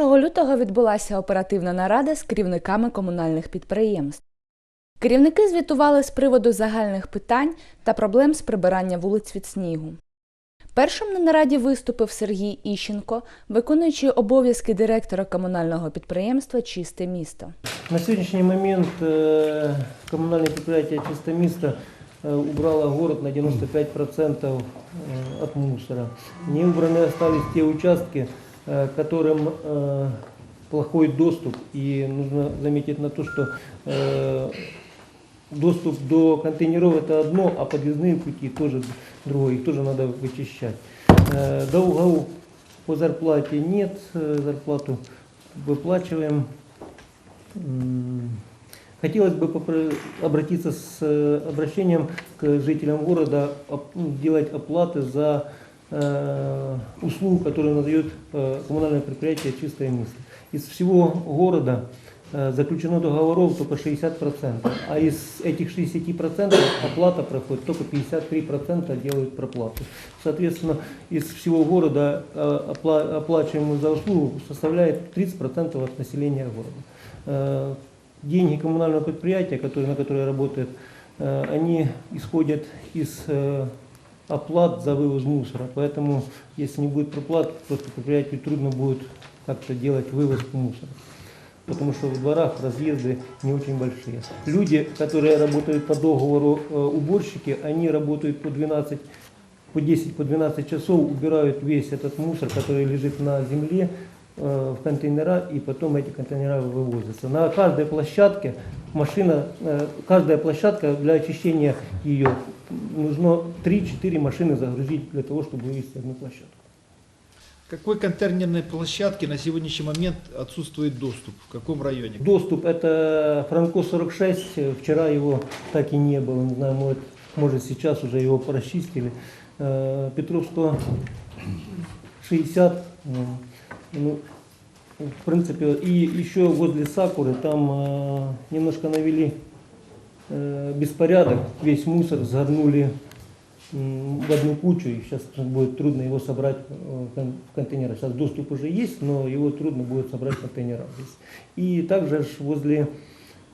1 лютого відбулася оперативна нарада з керівниками комунальних підприємств. Керівники звітували з приводу загальних питань та проблем з прибирання вулиць від снігу. Першим на нараді виступив Сергій Іщенко, виконуючий обов'язки директора комунального підприємства Чисте місто. На сегодняшний момент э, коммунальное предприятие «Чисто место» э, убрало город на 95% э, от мусора. Не убраны остались те участки, э, Которым э, плохой доступ. И нужно заметить на то, что э, доступ до контейнеров это одно, а подъездные пути тоже другое. Их тоже надо вычищать. Э, Долгов по зарплате нет, э, зарплату выплачиваем. Хотелось бы обратиться с э, обращением к жителям города, делать оплаты за э, услугу, которую надает э, коммунальное предприятие «Чистая мысль». Из всего города э, заключено договоров только 60%, а из этих 60% оплата проходит, только 53% делают проплату. Соответственно, из всего города опла- оплачиваемую за услугу составляет 30% от населения города. Деньги коммунального предприятия, которые, на которые работает, они исходят из оплат за вывоз мусора. Поэтому, если не будет проплат, просто предприятию трудно будет как-то делать вывозку мусора. Потому что в дворах разъезды не очень большие. Люди, которые работают по договору э, уборщики, они работают по 12 по 10, по 12 часов убирают весь этот мусор, который лежит на земле, э, в контейнера, и потом эти контейнера вывозятся. На каждой площадке машина, э, каждая площадка для очищения ее нужно 3-4 машины загрузить для того, чтобы вывести одну площадку. Какой контейнерной площадке на сегодняшний момент отсутствует доступ? В каком районе? Доступ это Франко 46, вчера его так и не было, не знаю, может, может сейчас уже его расчистили. Э, Петровского 60, э, ну, в принципе, и еще возле Сакуры там э, немножко навели э, беспорядок, весь мусор загнули м, в одну кучу, и сейчас будет трудно его собрать э, в кон- в контейнерах. Сейчас доступ уже есть, но его трудно будет собрать в контейнерах. И также ж возле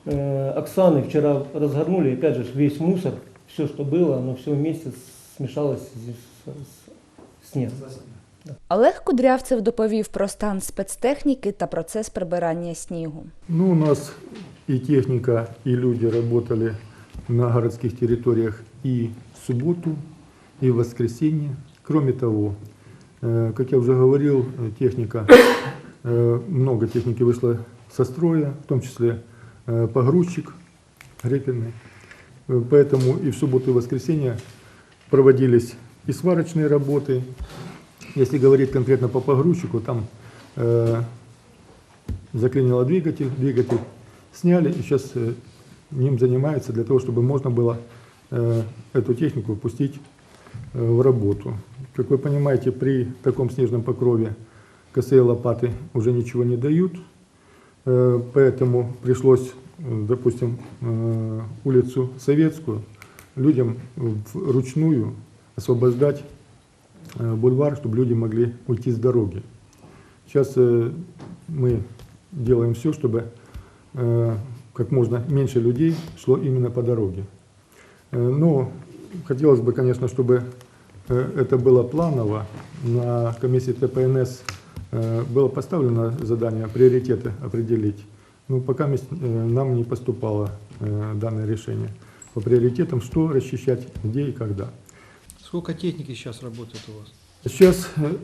э, Оксаны вчера разгорнули, опять же, весь мусор, все, что было, оно все вместе смешалось здесь с, с снегом. Олег Кудрявцев доповів про стан спецтехніки та процес прибирання снігу. Ну, у нас и техника, и люди работали на городских территориях и в субботу, и в воскресенье. Кроме того, э, как я уже говорил, э, техника, э, много техники вышло со строя, в том числе э, погрузчик гребельный. Э, Поэтому и в субботу, и в воскресенье проводились и сварочные работы. Если говорить конкретно по погрузчику, там э, заклинило двигатель, двигатель сняли, и сейчас э, ним занимаются для того, чтобы можно было э, эту технику пустить э, в работу. Как вы понимаете, при таком снежном покрове косые лопаты уже ничего не дают, э, поэтому пришлось, э, допустим, э, улицу Советскую людям вручную освобождать бульвар, чтобы люди могли уйти с дороги. Сейчас э, мы делаем все, чтобы э, как можно меньше людей шло именно по дороге. Э, Но хотелось бы, конечно, чтобы э, это было планово. На комиссии ТПНС э, было поставлено задание приоритеты определить. Но пока э, нам не поступало э, данное решение по приоритетам, что расчищать, где и когда. Сколько техники сейчас работает у вас? Сейчас, э,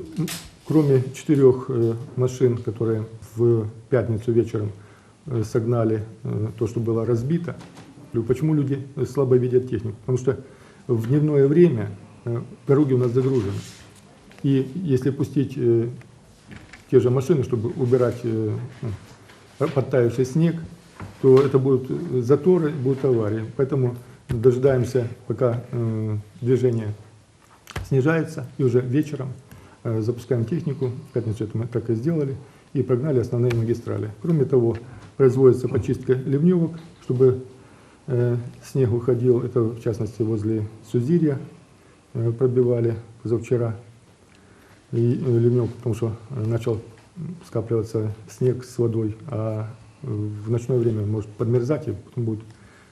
кроме четырех э, машин, которые в пятницу вечером э, согнали то, что было разбито, почему люди слабо видят технику? Потому что в дневное время дороги у нас загружены. И если пустить те же машины, чтобы убирать ну, подтаявший снег, то это будут заторы, будут аварии. Поэтому дожидаемся, пока движение снижается, и уже вечером э, запускаем технику, в пятницу это мы так и сделали, и прогнали основные магистрали. Кроме того, производится почистка ливневок, чтобы э, снег уходил, это в частности возле Сузирья э, пробивали позавчера, и ливневку, потому что начал скапливаться снег с водой, а в ночное время может подмерзать и потом будут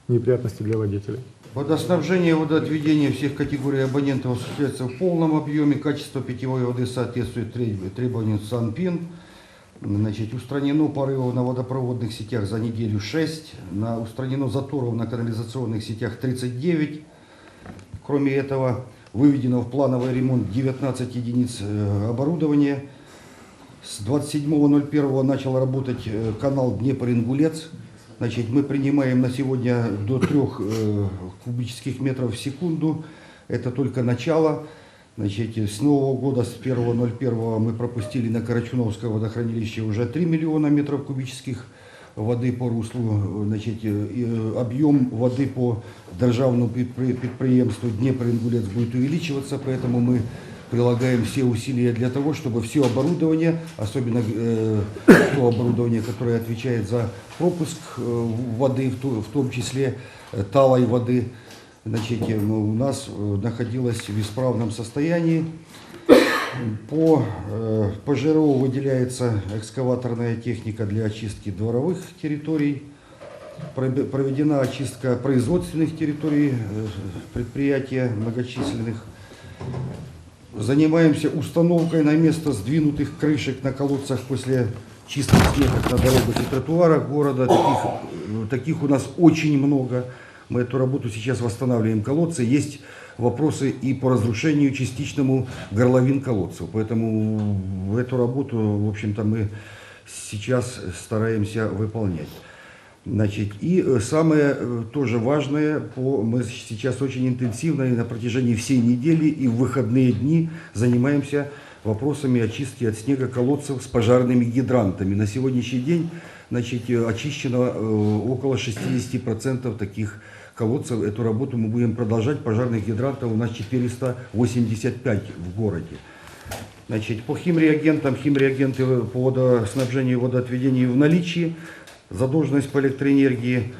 неприятности для водителей. Водоснабжение и водоотведение всех категорий абонентов осуществляется в полном объеме. Качество питьевой воды соответствует треб- требованиям СанПин. Значит, устранено порывов на водопроводных сетях за неделю 6. На, устранено заторов на канализационных сетях 39. Кроме этого, выведено в плановый ремонт 19 единиц э, оборудования. С 27.01 начал работать э, канал Днепр-Ингулец. Значит, мы принимаем на сегодня до 3 кубических метров в секунду. Это только начало. Значит, с Нового года, с 1.01 мы пропустили на Карачуновское водохранилище уже 3 миллиона метров кубических воды по руслу. Значит, э, и, э, объем воды по державному підпри- підприємству Днепр-Ингулец будет увеличиваться, поэтому мы прилагаем все усилия для того, чтобы все оборудование, особенно э, то оборудование, которое отвечает за пропуск э, воды, в, то- в том числе э, талой воды, значит, у нас э, находилось в исправном состоянии. По э, ПЖРО выделяется экскаваторная техника для очистки дворовых территорий. Проведена очистка производственных территорий предприятия многочисленных. Занимаемся установкой на место сдвинутых крышек на колодцах после чистки снегов на дорогах и тротуарах города. Таких, э, таких у нас очень много. Мы эту работу сейчас восстанавливаем колодцы. Есть вопросы и по разрушению частичному горловин колодцев. Поэтому эту работу, в общем-то, мы сейчас стараемся выполнять. Значит, и э, самое э, тоже важное, по, мы сейчас очень интенсивно и на протяжении всей недели и в выходные дни занимаемся вопросами очистки от снега колодцев с пожарными гидрантами. На сегодняшний день значит, э, очищено около 60% таких колодцев. Эту работу мы будем продолжать. Пожарных гидрантов у нас 485 в городе. Значит, по химреагентам, химреагенты по водоснабжению и водоотведению в наличии. Задолженность по электроэнергии,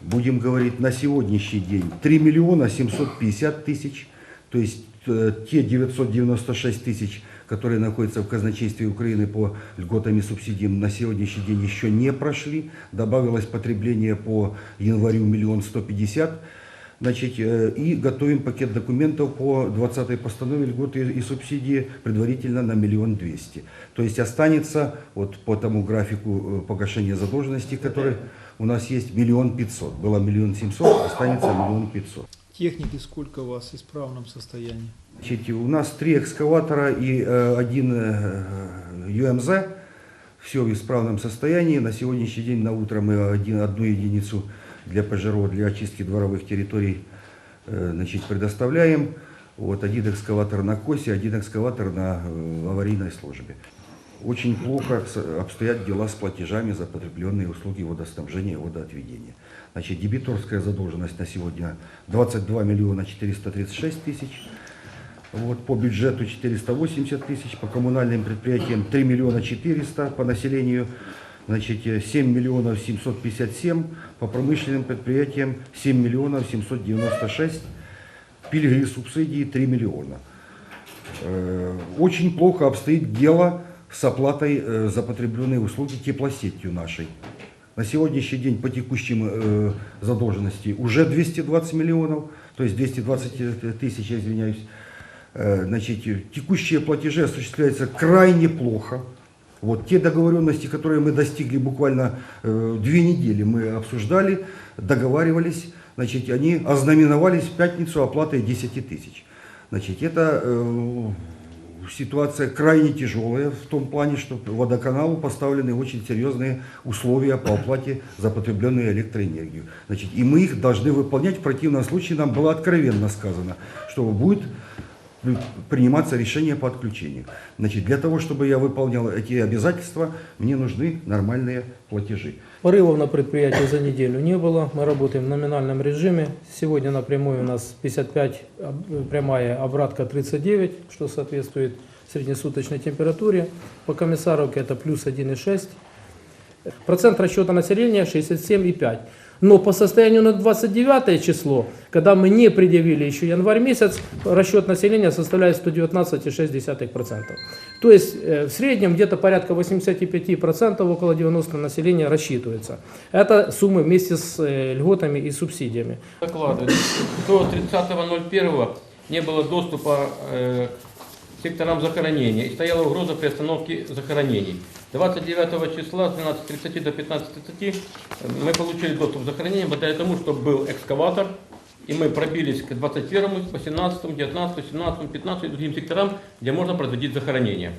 будем говорить, на сегодняшний день 3 миллиона 750 тысяч. То есть э, те 996 тысяч, которые находятся в казначействе Украины по льготам и субсидиям, на сегодняшний день еще не прошли. Добавилось потребление по январю миллион 150 Значит, э, и готовим пакет документов по 20-й постанове льготы и субсидии предварительно на миллион двести. То есть останется вот по тому графику э, погашения задолженности, который у нас есть, миллион пятьсот. Было миллион семьсот, останется миллион пятьсот. Техники сколько у вас в исправном состоянии? Значит, у нас три экскаватора и э, один э, ЮМЗ. Все в исправном состоянии. На сегодняшний день на утро мы один, одну единицу для ПЖРО, для очистки дворовых территорий э, значит, предоставляем. Вот один экскаватор на косе, один экскаватор на э, аварийной службе. Очень плохо обстоят дела с платежами за потребленные услуги водоснабжения и водоотведения. Значит, дебиторская задолженность на сегодня 22 миллиона 436 тысяч. Вот, по бюджету 480 тысяч, по коммунальным предприятиям 3 миллиона 400, по населению значит, э, 7 миллионов 757, по промышленным предприятиям 7 миллионов 796, пильги и субсидии 3 миллиона. Э, Очень плохо обстоит дело с оплатой э, за потребленные услуги теплосетью нашей. На сегодняшний день по текущим э, задолженности уже 220 миллионов, то есть 220 тысяч, извиняюсь. Э, Значит, э, текущие платежи осуществляются крайне плохо. Вот те договоренности, которые мы достигли буквально э, две недели, мы обсуждали, договаривались, значит, они ознаменовались в пятницу оплатой 10 тысяч. Значит, это э, ситуация крайне тяжелая в том плане, что водоканалу поставлены очень серьезные условия по оплате за потребленную электроэнергию. Значит, и мы их должны выполнять. В противном случае нам было откровенно сказано, что будет приниматься решение по отключению. Значит, для того, чтобы я выполнял эти обязательства, мне нужны нормальные платежи. Порывов на предприятии за неделю не было. Мы работаем в номинальном режиме. Сегодня напрямую у нас 55, об- прямая обратка 39, что соответствует среднесуточной температуре. По комиссаровке это плюс 1,6. Процент расчета населения 67,5. Но по состоянию на 29 число, когда мы не предъявили еще январь месяц, расчет населения составляет 119,6%. То есть э, в среднем где-то порядка 85%, около 90% населения рассчитывается. Это суммы вместе с э, льготами и субсидиями. доклады. До 30.01 не было доступа э, к секторам захоронения и стояла угроза приостановки захоронений. 29 числа с 12.30 до 15.30 мы получили доступ к захоронениям благодаря тому, что был экскаватор, и мы пробились к 21, 18, 19, 17, 15 и другим секторам, где можно производить захоронение.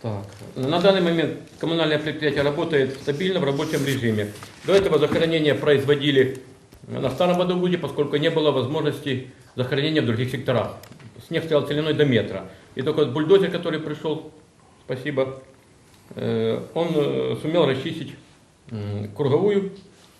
Так. На данный момент коммунальное предприятие работает стабильно в рабочем режиме. До этого захоронения производили на старом водоводе, поскольку не было возможности захоронения в других секторах. Снег стоял целиной до метра. И только вот бульдозер, который пришел, спасибо, э, он э, сумел расчистить круговую.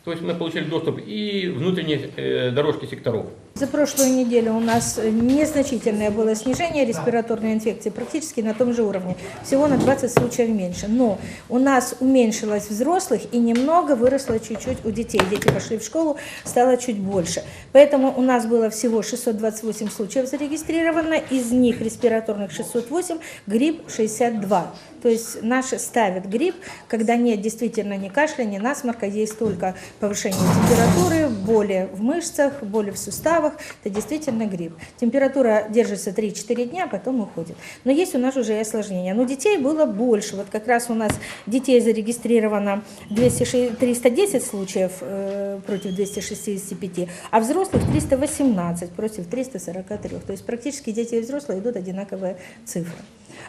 То есть мы получили доступ и внутренние э, дорожки секторов. За прошлую неделю у нас незначительное было снижение респираторной инфекции, практически на том же уровне, всего на 20 случаев меньше. Но у нас уменьшилось взрослых и немного выросло чуть-чуть у детей. Дети пошли в школу, стало чуть больше. Поэтому у нас было всего 628 случаев зарегистрировано, из них респираторных 608, грипп 62. То есть наши ставят грипп, когда нет действительно ни кашля, ни насморка, есть только повышение температуры, боли в мышцах, боли в суставах. Это действительно грипп. Температура держится 3-4 дня, а потом уходит. Но есть у нас уже и осложнения. Но детей было больше. Вот как раз у нас детей зарегистрировано 206 310 случаев э, против 265, а взрослых 318 против 343. То есть практически дети и взрослые идут одинаковые цифры.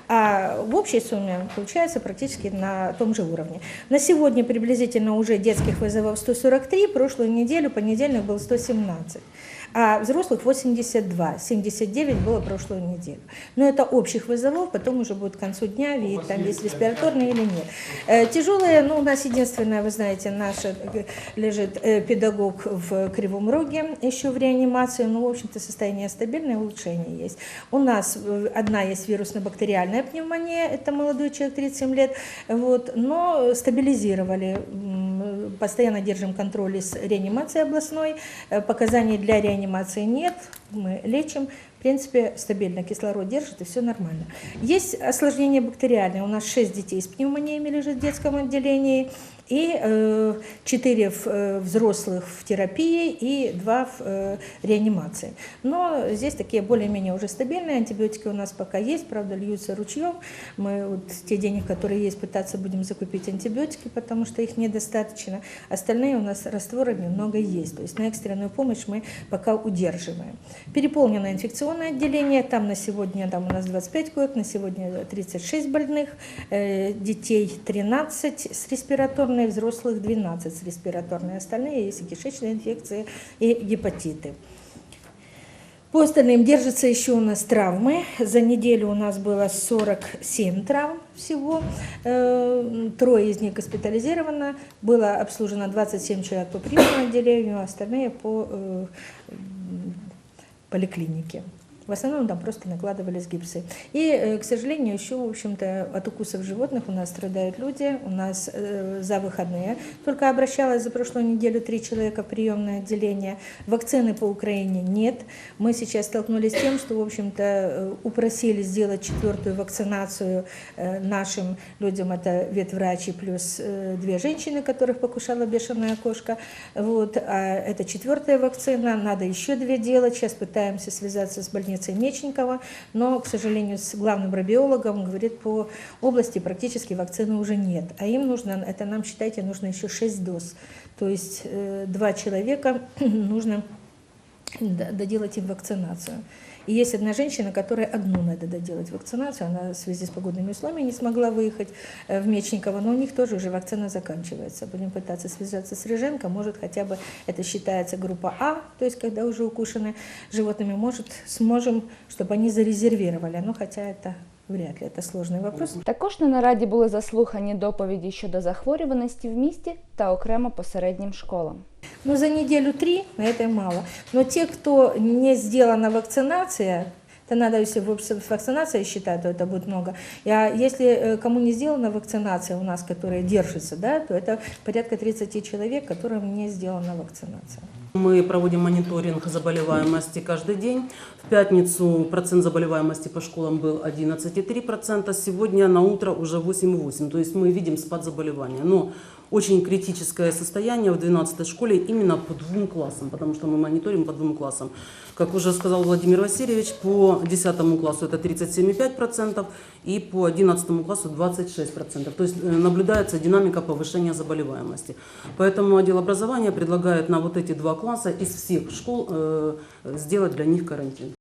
А в общей сумме получается практически на том же уровне. На сегодня приблизительно уже детских вызовов 143, прошлую неделю, понедельник был 117 а взрослых 82, 79 было прошлую неделю. Но это общих вызовов, потом уже будет к концу дня видеть, там есть респираторные или нет. Э, Тяжелые, ну, у нас единственное, вы знаете, наш э, лежит э, педагог в Кривом Роге, еще в реанимации, но, в общем-то, состояние стабильное, улучшение есть. У нас одна есть вирусно-бактериальная пневмония, это молодой человек, 37 лет, вот, но стабилизировали, постоянно держим контроль с реанимацией областной, Э, показаний для реанимации нет, мы лечим, в принципе, стабильно кислород держит и все нормально. Есть осложнения бактериальные, у нас 6 детей с пневмониями лежит в детском отделении, и э, 4 взрослых в терапии и 2 в э, реанимации. Но здесь такие более-менее уже стабильные, антибиотики у нас пока есть, правда, льются ручьем. Мы вот те денег, которые есть, пытаться будем закупить антибиотики, потому что их недостаточно. Остальные у нас растворы немного есть, то есть на экстренную помощь мы пока удерживаем. Переполнено инфекционное отделение, там на сегодня там у нас 25 коек, на сегодня 36 больных, э, детей 13 с респираторной, взрослых 12 с респираторной, остальные есть и кишечные инфекции, и гепатиты. По остальным держатся еще у нас травмы. За неделю у нас было 47 травм всего. Э, Трое из них госпитализировано. Было обслужено 27 человек по приемному отделению, а остальные по э, поликлинике. В основном там просто накладывались гипсы. И, э, к сожалению, еще, в общем-то, от укусов животных у нас страдают люди. У нас э, за выходные только обращалось за прошлую неделю три человека в приемное отделение. Вакцины по Украине нет. Мы сейчас столкнулись с тем, что, в общем-то, э, упросили сделать четвертую вакцинацию нашим людям. Это ветврачи плюс две женщины, которых покушала бешеная кошка. Вот. А это четвертая вакцина. Надо еще две делать. Сейчас пытаемся связаться с больницей Мечникова, но, к сожалению, с главным рабиологом, говорит, по области практически вакцины уже нет. А им нужно, это нам, считайте, нужно еще 6 доз. То есть э, два человека нужно доделать им вакцинацию. И есть одна женщина, которой одну надо доделать вакцинацию. Она в связи с погодными условиями не смогла выехать э, в Мечниково, но у них тоже уже вакцина заканчивается. Будем пытаться связаться с Рыженко. Может, хотя бы это считается группа А, то есть когда уже укушены животными, может, сможем, чтобы они зарезервировали. Ну, хотя это вряд ли, это сложный вопрос. Також на нараді були заслухані доповіді щодо захворюваності в місті та окремо по середнім школам. Ну, за неделю три, это мало. Но те, кто не сделана вакцинация, Это надо, если в- с вакцинацией считать, то это будет много. А если э, кому не сделана вакцинация у нас, которая держится, да, то это порядка 30 человек, которым не сделана вакцинация. Мы проводим мониторинг заболеваемости каждый день. В пятницу процент заболеваемости по школам был 11,3%, сегодня на утро уже 8,8%. То есть мы видим спад заболевания. Но очень критическое состояние в 12 школе именно по двум классам, потому что мы мониторим по двум классам. Как уже сказал Владимир Васильевич, по 10 классу это 37,5% и по 11 классу 26%. То есть э, наблюдается динамика повышения заболеваемости. Поэтому отдел образования предлагает на вот эти два класса из всех школ э, сделать для них карантин.